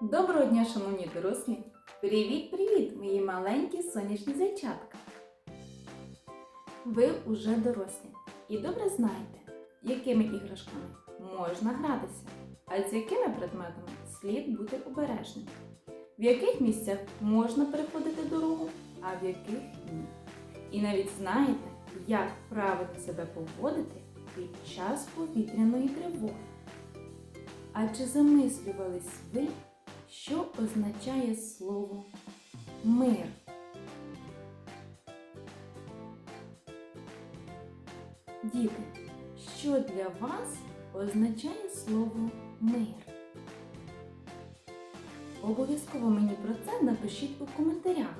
Доброго дня, шановні дорослі! Привіт-привіт, мої маленькі сонячні зайчатка! Ви уже дорослі і добре знаєте, якими іграшками можна гратися, а з якими предметами слід бути обережним, в яких місцях можна переходити дорогу, а в яких ні. І навіть знаєте, як правильно себе поводити під час повітряної тривоги. А чи замислювались ви, що означає слово мир? Діти, що для вас означає слово мир? Обов'язково мені про це напишіть у коментарях.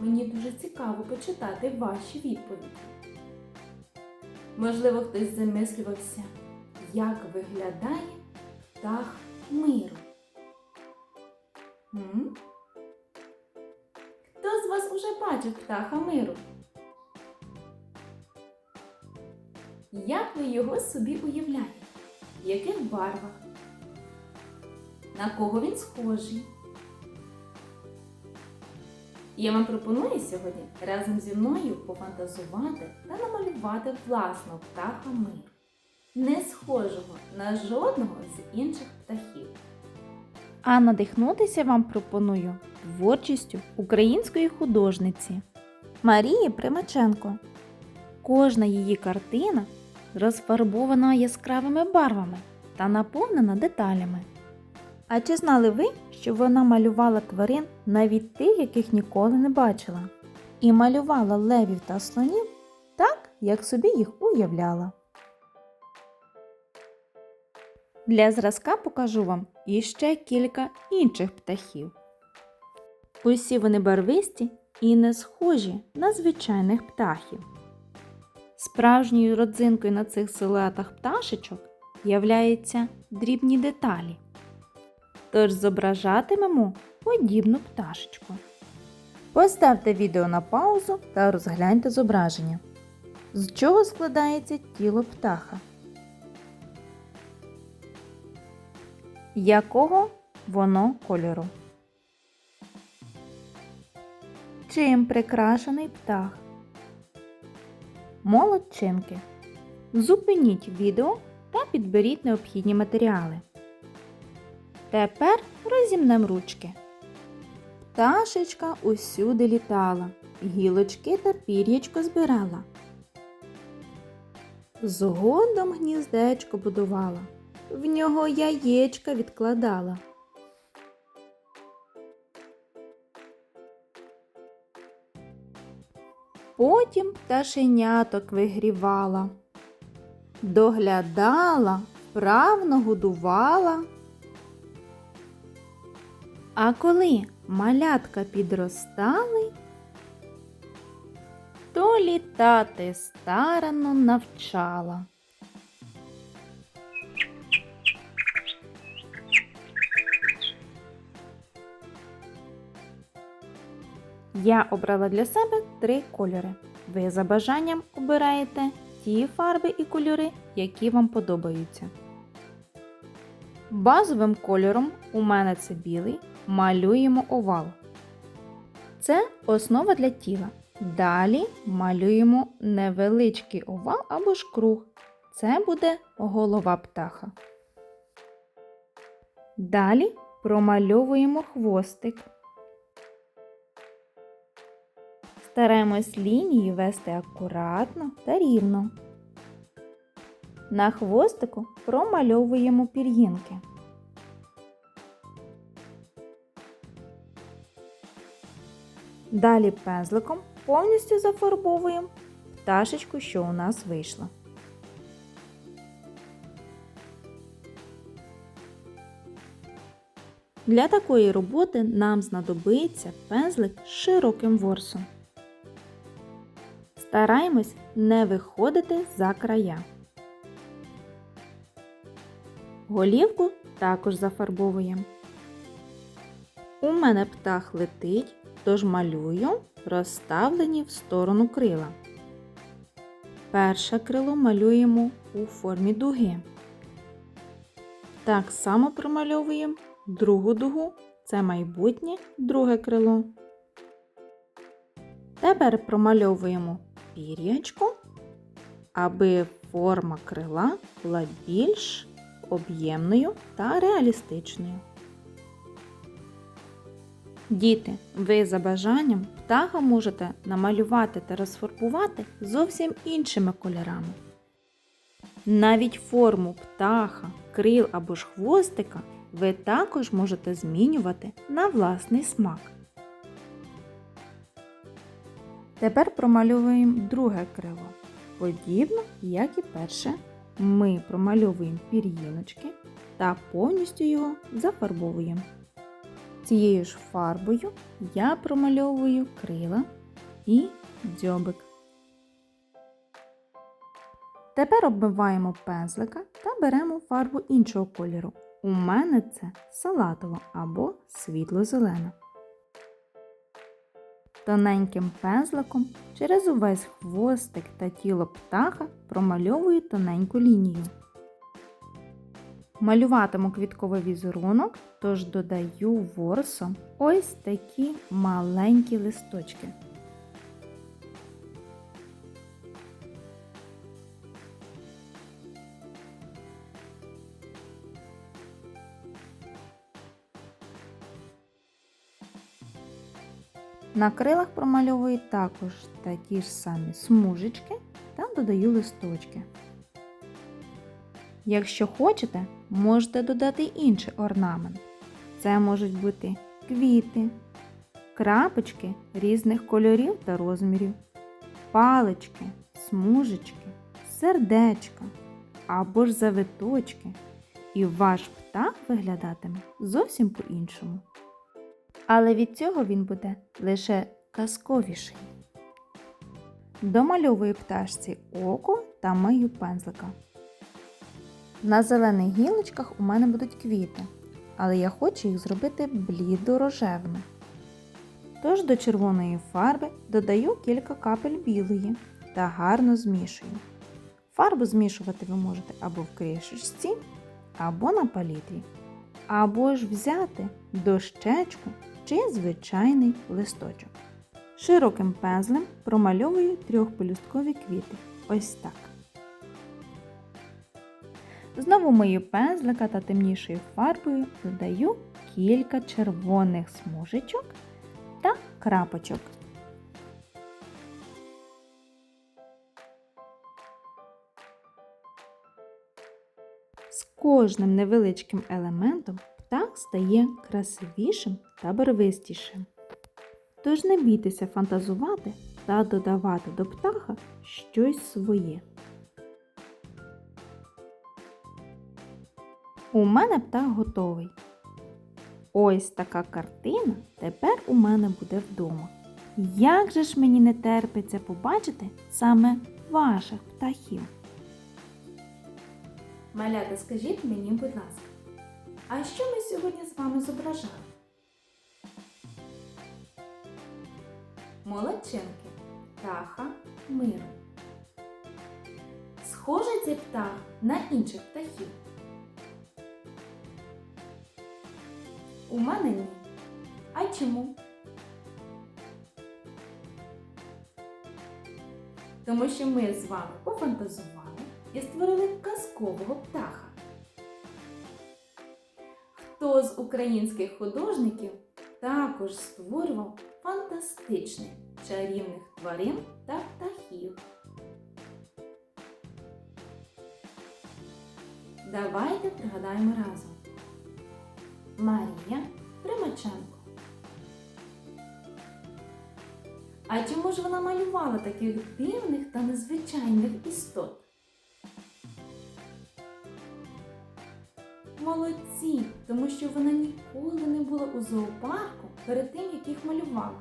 Мені дуже цікаво почитати ваші відповіді. Можливо, хтось замислювався, як виглядає птах миру. Хто з вас уже бачив птаха миру? Як ви його собі уявляєте? В яких барвах? На кого він схожий? Я вам пропоную сьогодні разом зі мною пофантазувати та намалювати власного птаха миру, не схожого на жодного з інших птахів. А надихнутися вам пропоную творчістю української художниці Марії Примаченко. Кожна її картина розфарбована яскравими барвами та наповнена деталями. А чи знали ви, що вона малювала тварин навіть тих, яких ніколи не бачила, і малювала левів та слонів так, як собі їх уявляла? Для зразка покажу вам іще кілька інших птахів. Усі вони барвисті і не схожі на звичайних птахів. Справжньою родзинкою на цих силуетах пташечок являються дрібні деталі. Тож зображатимемо подібну пташечку. Поставте відео на паузу та розгляньте зображення. З чого складається тіло птаха? Якого воно кольору? Чим прикрашений птах? Молодчинки. Зупиніть відео та підберіть необхідні матеріали. Тепер розімнем ручки. Пташечка усюди літала, гілочки та пір'ячко збирала. Згодом гніздечко будувала, в нього яєчка відкладала. Потім пташеняток вигрівала, доглядала, вправно годувала. А коли малятка підростали, то літати старано навчала. Я обрала для себе три кольори. Ви за бажанням обираєте ті фарби і кольори, які вам подобаються. Базовим кольором у мене це білий. Малюємо овал. Це основа для тіла. Далі малюємо невеличкий овал або ж круг. Це буде голова птаха. Далі промальовуємо хвостик. Стараємось лінії вести акуратно та рівно. На хвостику промальовуємо пір'їнки. Далі пензликом повністю зафарбовуємо пташечку, що у нас вийшла. Для такої роботи нам знадобиться пензлик з широким ворсом. Стараємось не виходити за края. Голівку також зафарбовуємо. У мене птах летить, тож малюю розставлені в сторону крила. Перше крило малюємо у формі дуги. Так само промальовуємо другу дугу це майбутнє друге крило. Тепер промальовуємо пір'ячко, аби форма крила була більш об'ємною та реалістичною. Діти, ви за бажанням птаха можете намалювати та розфарбувати зовсім іншими кольорами. Навіть форму птаха, крил або ж хвостика ви також можете змінювати на власний смак. Тепер промальовуємо друге крило. Подібно, як і перше, ми промальовуємо пір'їночки та повністю його зафарбовуємо. Цією ж фарбою я промальовую крила і дзьобик. Тепер обмиваємо пензлика та беремо фарбу іншого кольору. У мене це салатова або світло-зелена. Тоненьким пензликом через увесь хвостик та тіло птаха промальовую тоненьку лінію. Малюватиму квітковий візерунок, тож додаю ворсом ось такі маленькі листочки. На крилах промальовую також такі ж самі смужечки та додаю листочки. Якщо хочете, можете додати інший орнамент. Це можуть бути квіти, крапочки різних кольорів та розмірів, палички, смужечки, сердечка або ж завиточки. І ваш птах виглядатиме зовсім по-іншому. Але від цього він буде лише казковіший. Домальовую пташці око та мию пензлика. На зелених гілочках у мене будуть квіти, але я хочу їх зробити блідо-рожевими. Тож до червоної фарби додаю кілька капель білої та гарно змішую. Фарбу змішувати ви можете або в кришечці, або на палітрі, або ж взяти дощечку чи звичайний листочок. Широким пензлем промальовую трьохпелюсткові квіти. Ось так. Знову мию пензлика та темнішою фарбою додаю кілька червоних смужечок та крапочок. З кожним невеличким елементом птах стає красивішим та барвистішим. Тож не бійтеся фантазувати та додавати до птаха щось своє. У мене птах готовий. Ось така картина тепер у мене буде вдома. Як же ж мені не терпиться побачити саме ваших птахів? Малята, скажіть мені, будь ласка, а що ми сьогодні з вами зображали? Молодчинки, птаха миру. Схожий цей птах на інших птахів. У мене ні. А чому? Тому що ми з вами пофантазували і створили казкового птаха. З українських художників також створював фантастичних чарівних тварин та птахів? Давайте пригадаємо разом. Марія Примаченко. А чому ж вона малювала таких дивних та незвичайних істот? Молодці, тому що вона ніколи не була у зоопарку перед тим, як їх малювала.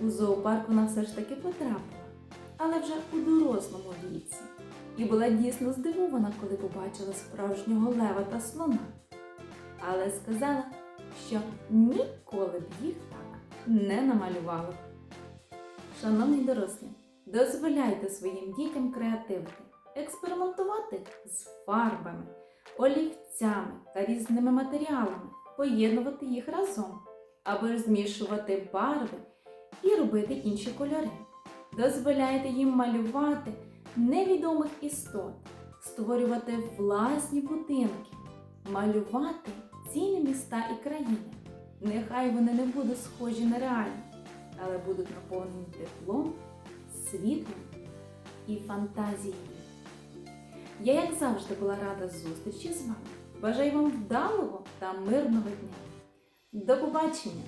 У зоопарк вона все ж таки потрапила, але вже у дорослому віці. І була дійсно здивована, коли побачила справжнього лева та слона. Але сказала, що ніколи б їх так не намалювала. Шановні дорослі, дозволяйте своїм дітям креативити, експериментувати з фарбами, олівцями та різними матеріалами. поєднувати їх разом, або змішувати барви і робити інші кольори. Дозволяйте їм малювати невідомих істот, створювати власні будинки, малювати цілі міста і країни. Нехай вони не будуть схожі на реальні, але будуть наповнені теплом, світлом і фантазією. Я, як завжди, була рада зустрічі з вами. Бажаю вам вдалого та мирного дня. До побачення!